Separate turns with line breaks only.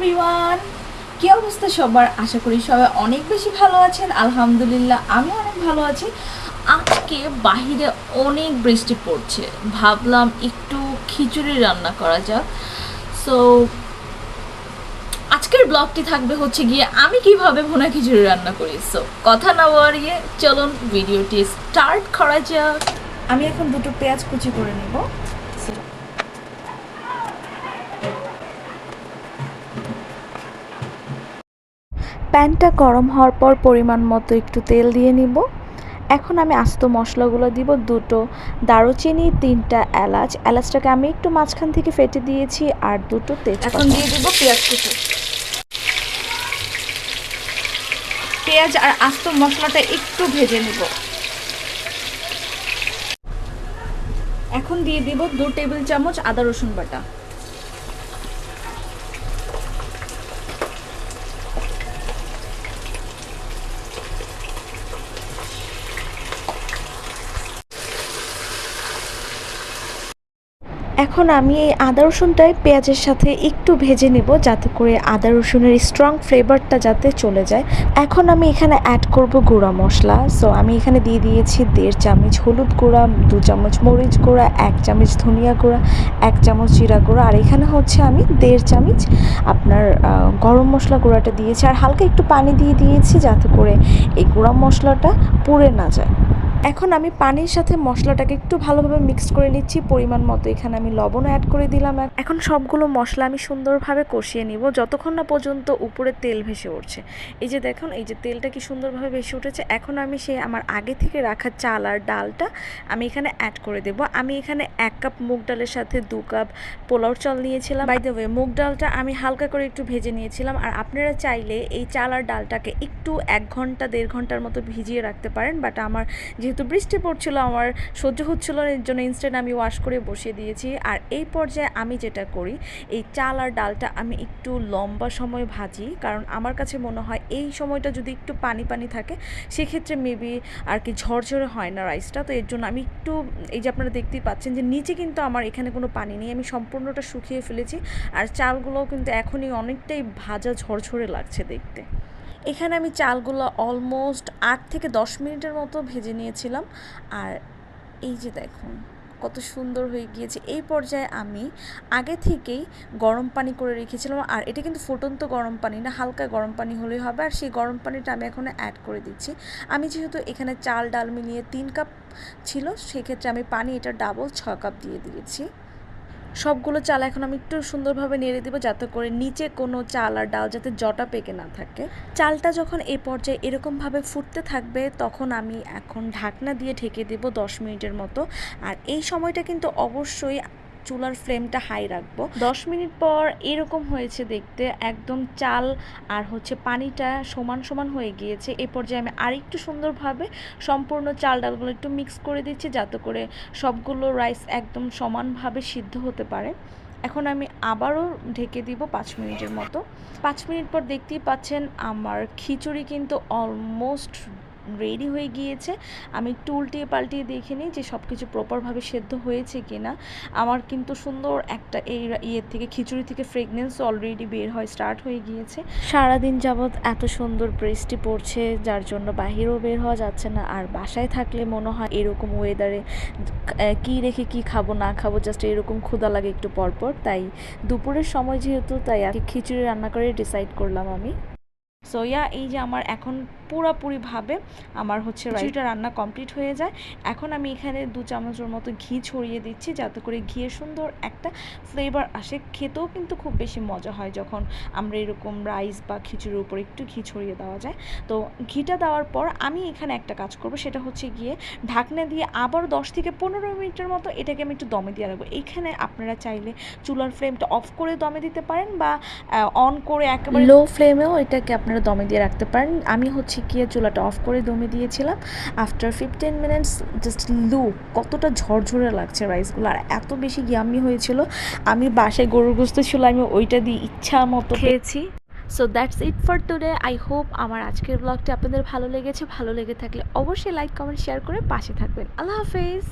Everyone কি অবস্থা সবার? আশা করি সবাই অনেক বেশি ভালো আছেন। আলহামদুলিল্লাহ আমি অনেক ভালো আছি। আজকে বাহিরে অনেক বৃষ্টি পড়ছে। ভাবলাম একটু খিচুড়ি রান্না করা যাক। সো আজকের ব্লগটি থাকবে হচ্ছে গিয়ে আমি কীভাবে ভুনা খিচুড়ি রান্না করি। সো কথা না বাড়িয়ে চলুন ভিডিওটি স্টার্ট করা যাক। আমি এখন দুটো পেঁয়াজ কুচি করে নেব। প্যানটা গরম হওয়ার পর পরিমাণ মতো একটু তেল দিয়ে নিব। এখন আমি আস্ত মশলাগুলো দিব, দুটো দারুচিনি, তিনটা এলাচ। এলাচটাকে আমি একটু মাঝখান থেকে ফেটে দিয়েছি আর দুটো তেজ এখন দিয়ে দিব পেঁয়াজ কুচি। পেঁয়াজ আর আস্ত মশলাটা একটু ভেজে নিব। এখন দিয়ে দিব দু টেবিল চামচ আদা রসুন বাটা। এখন আমি এই আদা রসুনটাই পেঁয়াজের সাথে একটু ভেজে নেব যাতে করে আদা রসুনের স্ট্রং ফ্লেভারটা যাতে চলে যায়। এখন আমি এখানে অ্যাড করব গুঁড়া মশলা। সো আমি এখানে দিয়ে দিয়েছি দেড় চামচ হলুদ গুঁড়া, দু চামচ মরিচ গুঁড়া, এক চামচ ধনিয়া গুঁড়া, এক চামচ জিরা গুঁড়া। আর এখানে হচ্ছে আমি দেড় চামচ আপনার গরম মশলা গুঁড়াটা দিয়েছি। আর হালকা একটু পানি দিয়ে দিয়েছি যাতে করে এই গুঁড়া মশলাটা পুড়ে না যায়। এখন আমি পানির সাথে মশলাটাকে একটু ভালোভাবে মিক্স করে নিচ্ছি, পরিমাণ মতো। এখানে আমি লবণ অ্যাড করে দিলাম এখন সবগুলো মশলা আমি সুন্দরভাবে কষিয়ে নিব, যতক্ষণ না পর্যন্ত উপরে তেল ভেসে উঠছে। এই যে দেখুন, এই যে তেলটা কি সুন্দরভাবে ভেসে উঠেছে, এখন আমি সেই আমার আগে থেকে রাখা চাল আর ডালটা আমি এখানে অ্যাড করে দেব। আমি এখানে এক কাপ মুগ ডালের সাথে দু কাপ পোলাও চাল নিয়েছিলাম। বাই দ্য ওয়ে মুগ ডালটা আমি হালকা করে একটু ভেজে নিয়েছিলাম, আর আপনারা চাইলে এই চাল আর ডালটাকে একটু এক ঘণ্টা, দেড় ঘণ্টার মতো ভিজিয়ে রাখতে পারেন বাট আমার যেহেতু বৃষ্টি পড়ছিল, আমার সহ্য হচ্ছিল না, এর জন্য ইনস্ট্যান্ট আমি ওয়াশ করে বসিয়ে দিয়েছি। আর এই পর্যায়ে আমি যেটা করি, এই চাল আর ডালটা আমি একটু লম্বা সময় ভাজি, কারণ আমার কাছে মনে হয় এই সময়টা যদি একটু পানি পানি থাকে, সেক্ষেত্রে মেবি আর কি ঝরঝরে হয় না রাইসটা তো এর জন্য আমি একটু, এই যে আপনারা দেখতেই পাচ্ছেন যে নিচে কিন্তু আমার এখানে কোনো পানি নেই। আমি সম্পূর্ণটা শুকিয়ে ফেলেছি, আর চালগুলোও কিন্তু এখনই অনেকটাই ভাজা ঝরঝরে লাগছে দেখতে। এখানে আমি চালগুলো অলমোস্ট আট থেকে দশ মিনিটের মতো ভেজে নিয়েছিলাম। আর এই যে দেখুন, কত সুন্দর হয়ে গিয়েছে। এই পর্যায়ে আমি আগে থেকেই গরম পানি করে রেখেছিলাম। আর এটা কিন্তু ফুটন্ত গরম পানি না, হালকা গরম পানি হলেই হবে। আর সেই গরম পানিটা আমি এখন অ্যাড করে দিচ্ছি। আমি যেহেতু এখানে চাল, ডাল মিলিয়ে তিন কাপ ছিল, সেক্ষেত্রে আমি পানি এটা ডাবল ছ কাপ দিয়ে দিয়েছি। সবগুলো চাল এখন আমি একটু সুন্দরভাবে নেড়ে দেবো যাতে করে নিচে কোনো চাল আর ডাল যাতে জটা পেকে না থাকে। চালটা যখন এ পর্যায়ে এরকমভাবে ফুটতে থাকবে, তখন আমি এখন ঢাকনা দিয়ে ঢেকে দেব দশ মিনিটের মতো। আর এই সময়টা কিন্তু অবশ্যই চুলার ফ্লেমটা হাই রাখব। দশ মিনিট পর এরকম হয়েছে দেখতে, একদম চাল আর হচ্ছে পানিটা সমান সমান হয়ে গিয়েছে। এই পর্যায়ে আমি আরেকটু সুন্দরভাবে সম্পূর্ণ চাল ডালগুলো একটু মিক্স করে দিচ্ছি, যাতে করে সবগুলো রাইস একদম সমানভাবে সিদ্ধ হতে পারে। এখন আমি আবারও ঢেকে দিব পাঁচ মিনিটের মতো। পাঁচ মিনিট পর দেখতেই পাচ্ছেন আমার খিচুড়ি কিন্তু অলমোস্ট রেডি হয়ে গিয়েছে। আমি একটু উল্টিয়ে পাল্টিয়ে দেখে নিই যে সব কিছু প্রপারভাবে সেদ্ধ হয়েছে কিনা। আমার কিন্তু সুন্দর একটা এই ইয়ের থেকে খিচুড়ি থেকে ফ্রেগনেন্স অলরেডি বের হয় স্টার্ট হয়ে গিয়েছে। সারাদিন যাবৎ এত সুন্দর বৃষ্টি পড়ছে যার জন্য বাহিরেও বের হওয়া যাচ্ছে না। আর বাসায় থাকলে মনে হয় এরকম ওয়েদারে কি রেখে কি খাব না খাব জাস্ট এরকম ক্ষুদা লাগে একটু পরপর। তাই দুপুরের সময় যেহেতু তাই আজকে খিচুড়ি রান্না করে ডিসাইড করলাম আমি। সো ইয়া এই যে আমার এখন পুরাপুরিভাবে আমার হচ্ছে রাইসটা রান্না কমপ্লিট হয়ে যায়। এখন আমি এখানে দু চামচের মতো ঘি ছড়িয়ে দিচ্ছি যাতে করে ঘিয়ের সুন্দর একটা ফ্লেভার আসে। খেতেও কিন্তু খুব বেশি মজা হয় যখন আমরা এরকম রাইস বা খিচুড়ির উপর একটু ঘি ছড়িয়ে দেওয়া যায়। তো ঘিটা দেওয়ার পর আমি এখানে একটা কাজ করব সেটা হচ্ছে গিয়ে ঢাকনা দিয়ে আবার দশ থেকে পনেরো মিনিটের মতো এটাকে আমি একটু দমে দিয়ে রাখব। এইখানে আপনারা চাইলে চুলার ফ্লেমটা অফ করে দমে দিতে পারেন বা অন করে একেবারে লো ফ্লেমেও এটাকে আপনারা দমে দিয়ে রাখতে পারেন। আমি হচ্ছে গিয়ে চুলাটা অফ করে দমে দিয়েছিলাম। আফটার ফিফটিন মিনিটস জাস্ট লু, কতটা ঝরঝরে লাগছে রাইসগুলো আর এত বেশি গিয়ামি হয়েছিল। আমি বাসায় গরুর গোস্ত ছিল, আমি ওইটা দিয়ে ইচ্ছা মতো খেয়েছি। So that's it for today I hope আমার আজকের ব্লগটি আপনাদের ভালো লেগেছে। ভালো লেগে থাকলে অবশ্যই লাইক কমেন্ট শেয়ার করে পাশে থাকবেন। আল্লাহ হাফেজ।